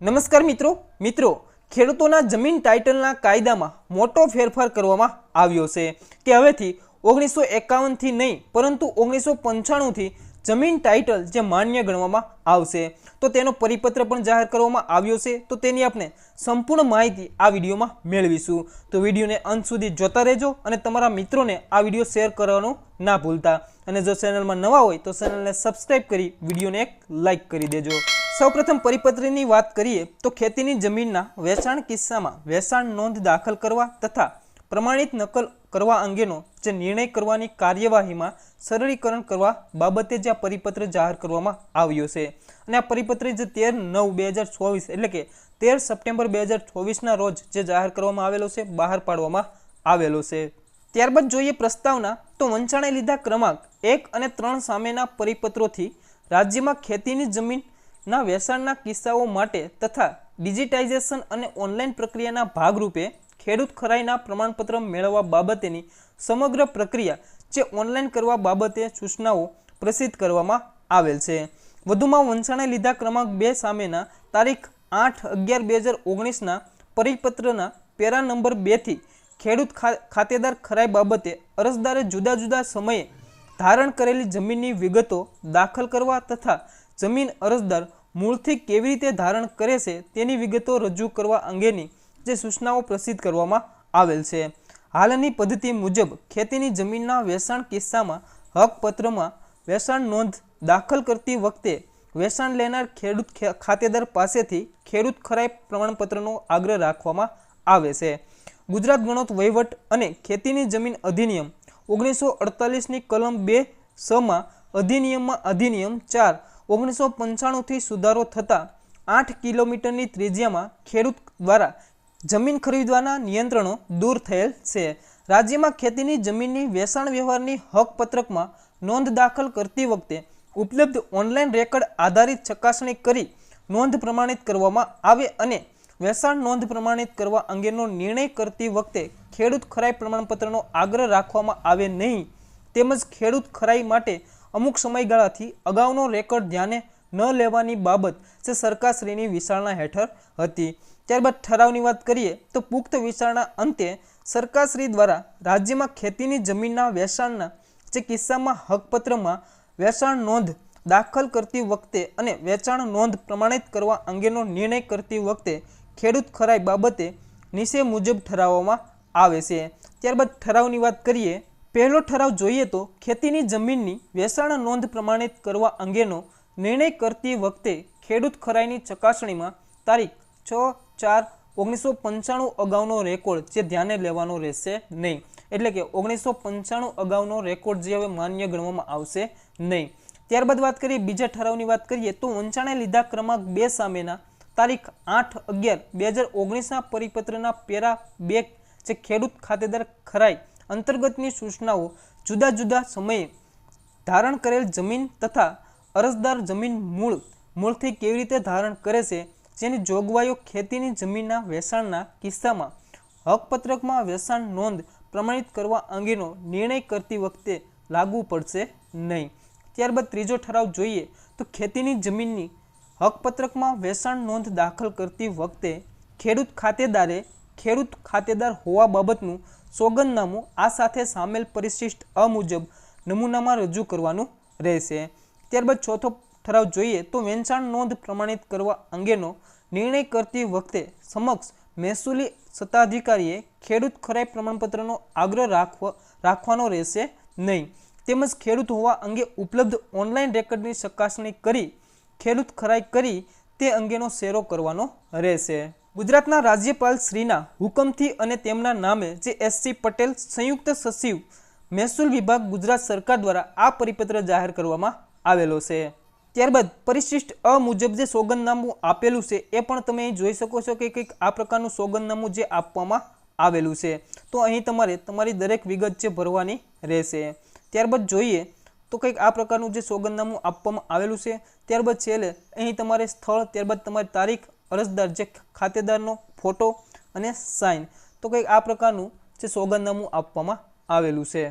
નમસ્કાર મિત્રો. મિત્રો, ખેડૂતોના જમીન ટાઇટલના કાયદામાં મોટો ફેરફાર કરવામાં આવ્યો છે. કે હવેથી ઓગણીસો એકાવનથી નહીં, પરંતુ ઓગણીસો પંચાણુંથી જમીન ટાઇટલ જે માન્ય ગણવામાં આવશે, તો તેનો પરિપત્ર પણ જાહેર કરવામાં આવ્યો છે, તો તેની આપણે સંપૂર્ણ માહિતી આ વિડીયોમાં મેળવીશું. તો વિડીયોને અંત સુધી જોતા રહેજો અને તમારા મિત્રોને આ વીડિયો શેર કરવાનું ના ભૂલતા. અને જો ચેનલમાં નવા હોય, તો ચેનલને સબસ્ક્રાઈબ કરી વિડીયોને એક લાઇક કરી દેજો. સૌપ્રથમ પરિપત્રની વાત કરીએ, તો ખેતીની જમીનના વેચાણ કિસ્સામાં વેચાણ નોંધ દાખલ કરવા તથા પ્રમાણિત નકલ કરવા અંગેનો જે નિર્ણય કરવાની કાર્યવાહીમાં સરળીકરણ કરવા બાબતે જે આ પરિપત્ર જાહેર કરવામાં આવ્યો છે. અને આ પરિપત્ર જે તેર નવ બે હજાર ચોવીસ એટલે કે તેર સપ્ટેમ્બર બે હજાર ચોવીસના રોજ જે જાહેર કરવામાં આવેલો છે, બહાર પાડવામાં આવેલો છે. ત્યારબાદ જોઈએ પ્રસ્તાવના, તો વંચાણે લીધા ક્રમાંક એક અને ત્રણ સામેના પરિપત્રોથી રાજ્યમાં ખેતીની જમીનના વેચાણના કિસ્સાઓ માટે તથા ડિજિટાઇઝેશન અને ઓનલાઈન પ્રક્રિયાના ભાગરૂપે ખેડૂત ખરાઈના પ્રમાણપત્ર મેળવવા બાબતેની સમગ્ર પ્રક્રિયા જે ઓનલાઈન કરવા બાબતે સૂચનાઓ પ્રસિદ્ધ કરવામાં આવેલ છે. વધુમાં વંશાણે લીધા ક્રમાંક બે સામેના તારીખ આઠ અગિયાર બે હજાર ઓગણીસના પરિપત્રના પેરા નંબર બેથી ખેડૂત ખાતેદાર ખરાઈ બાબતે અરજદારે જુદા જુદા સમયે ધારણ કરેલી જમીનની વિગતો દાખલ કરવા તથા જમીન અરજદાર મૂળથી કેવી રીતે ધારણ કરે છે તેની વિગતો રજૂ કરવા અંગેની જે સૂચનાઓ પ્રસિદ્ધ કરવામાં આવેલ છે. હાલની પદ્ધતિ મુજબ ખેતીની જમીનના વેચાણ કિસ્સામાં હકપત્રમાં વેચાણ નોંધ દાખલ કરતી વખતે વેચાણ લેનાર ખેડૂત ખાતેદાર પાસેથી ખેડૂત ખરાઈ પ્રમાણપત્રનો આગ્રહ રાખવામાં આવે છે. ગુજરાત ગણોત વહીવટ અને ખેતીની જમીન અધિનિયમ ઓગણીસો અડતાલીસની કલમ બે સમાં અધિનિયમમાં અધિનિયમ ચાર ઓગણીસો પંચાણુંથી સુધારો થતાં આઠ કિલોમીટરની ત્રિજ્યામાં ખેડૂત દ્વારા જમીન ખરીદવાના નિયંત્રણો દૂર થયેલ છે. રાજ્યમાં ખેતીની જમીનની વેચાણ વ્યવહારની હકપત્રકમાં નોંધ દાખલ કરતી વખતે ઉપલબ્ધ ઓનલાઈન રેકર્ડ આધારિત ચકાસણી કરી નોંધ પ્રમાણિત કરવામાં આવે અને વેચાણ નોંધ પ્રમાણિત કરવા અંગેનો નિર્ણય કરતી વખતે ખેડૂત ખરાઈ પ્રમાણપત્રનો આગ્રહ રાખવામાં આવે નહીં. તેમજ ખેડૂત ખરાઈ માટે અમુક સમયગાળાથી અગાઉનો રેકોર્ડ ધ્યાને ન લેવાની બાબત જે સરકારશ્રીની વિચારણા હેઠળ હતી. ત્યારબાદ ઠરાવની વાત કરીએ તો પુખ્ત વિચારણા અંતે સરકારશ્રી દ્વારા રાજ્યમાં ખેતીની જમીનના વેચાણના જે કિસ્સામાં હકપત્રમાં વેચાણ નોંધ દાખલ કરતી વખતે અને વેચાણ નોંધ પ્રમાણિત કરવા અંગેનો નિર્ણય કરતી વખતે ખેડૂત ખરાઈ બાબતે નીચે મુજબ ઠરાવવામાં આવે છે. ત્યારબાદ ઠરાવની વાત કરીએ, પહેલો ઠરાવ જોઈએ તો ખેતીની જમીનની વેચાણ નોંધ પ્રમાણિત કરવા અંગેનો નિર્ણય કરતી વખતે ખેડૂત ખરાઈની ચકાસણીમાં તારીખ છ ચાર ઓગણીસો પંચાણું અગાઉનો રેકોર્ડ જે ધ્યાને લેવાનો રહેશે નહીં. એટલે કે ઓગણીસો પંચાણું અગાઉનો રેકોર્ડ જે હવે માન્ય ગણવામાં આવશે નહીં. ત્યારબાદ વાત કરીએ, બીજા ઠરાવની વાત કરીએ, તો વંચાણે લીધા ક્રમાંક બે સામેના તારીખ આઠ અગિયાર બે હજાર ઓગણીસના પરિપત્રના પેરા બે જે ખેડૂત ખાતેદાર ખરાઈ અંતર્ગતની સૂચનાઓ જુદા જુદા સમયે ધારણ કરેલ જમીન તથા અરજદાર જમીન મૂળ, મૂળથી કેવી રીતે ધારણ કરે છે, જેની જોગવાઈઓ ખેતીની જમીનના વેચાણના કિસ્સામાં, હકપત્રકમાં વેચાણ નોંધ પ્રમાણિત કરવા અંગેનો નિર્ણય કરતી વખતે લાગુ પડશે નહીં. ત્યારબાદ ત્રીજો ઠરાવ જોઈએ તો ખેતીની જમીનની હકપત્રકમાં વેચાણ નોંધ દાખલ કરતી વખતે ખેડૂત ખાતેદારે ખેડૂત ખાતેદાર હોવા બાબતનું સોગંદનામું આ સાથે સામેલ પરિશિષ્ટ અ મુજબ નમૂનામાં રજૂ કરવાનું રહેશે. ત્યારબાદ ચોથો ઠરાવ જોઈએ તો વેચાણ નોંધ પ્રમાણિત કરવા અંગેનો નિર્ણય કરતી વખતે સમક્ષ મહેસૂલી સત્તાધિકારીએ ખેડૂત ખરાઈ પ્રમાણપત્રનો આગ્રહ રાખવા રાખવાનો રહેશે નહીં. તેમજ ખેડૂત હોવા અંગે ઉપલબ્ધ ઓનલાઈન રેકર્ડની ચકાસણી કરી ખેડૂત ખરાઈ કરી તે અંગેનો શેરો કરવાનો રહેશે. ગુજરાતના રાજ્યપાલ શ્રીના હુકમથી અને તેમના નામે જે એસસી પટેલ સંયુક્ત સચિવ મહેસૂલ વિભાગ ગુજરાત સરકાર દ્વારા આ પરિપત્ર જાહેર કરવામાં આવેલો છે. ત્યારબાદ પરિશિષ્ટ અ મુજબ જે સોગંદનામું આપેલું છે, એ પણ તમે જોઈ શકો છો કે કંઈક આ પ્રકારનું સોગંદનામું જે આપવામાં આવેલું છે. તો અહીં તમારે, તમારી દરેક વિગત જે ભરવાની રહેશે. ત્યારબાદ જોઈએ તો કંઈક આ પ્રકારનું જે સોગંદનામું આપવામાં આવેલું છે, ત્યારબાદ છેલ્લે અહીં તમારે સ્થળ, ત્યારબાદ તમારી તારીખ, અરજદાર જે ખાતેદારનો ફોટો અને સાઇન તો કંઈક આ પ્રકારનું જે સોગંદનામું આપવામાં આવેલું છે.